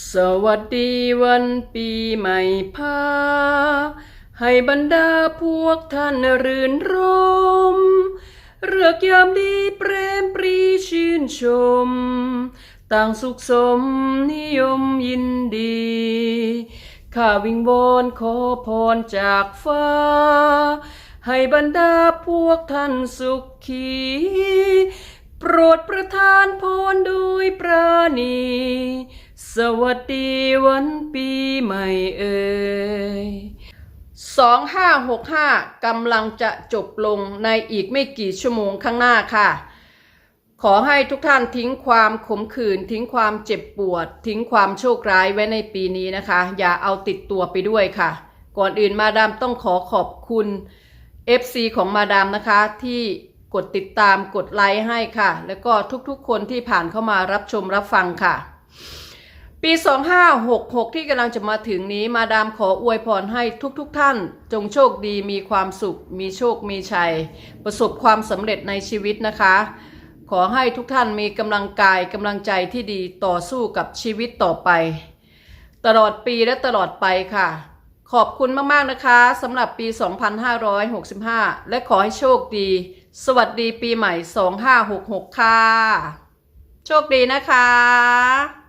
สวัสดีวันปีใหม่พาให้บรรดาพวกท่านรื่นรม เรือกยามดีเปรมปรีชื่นชม ต่างสุขสมนิยมยินดี ข้าวิงวอนขอพรจากฟ้า ให้บรรดาพวกท่านสุขขีโปรดประทานพรโดยปราณี สวัสดีวันปีใหม่เอ่ย2565กำลังจะจบลงในอีกไม่กี่ชั่วโมงข้างหน้าค่ะ ขอให้ทุกท่านทิ้งความขมขื่นทิ้งความเจ็บปวด ทิ้งความโชคร้ายไว้ในปีนี้นะคะ อย่าเอาติดตัวไปด้วยค่ะ ก่อนอื่นมาดามต้องขอขอบคุณ FC ของมาดามนะคะที่กดติดตามกดไลค์ให้ค่ะ แล้วก็ทุกๆคนที่ผ่านเข้ามารับชมรับฟังค่ะ ปี 2566 ที่กำลังจะมาถึงนี้มาดามขออวยพรให้ทุกๆทท่าน จงโชคดีมีความสุข มีโชคมีชัย ประสบความสำเร็จในชีวิตนะคะ ขอให้ทุกท่านมีกำลังกายกำลังใจที่ดีต่อสู้กับชีวิตต่อไป ตลอดปีและตลอดไปค่ะ ขอบคุณมากๆนะคะสำหรับปี 2565 และขอให้โชคดี สวัสดีปีใหม่ 2566 ค่ะ โชคดีนะคะ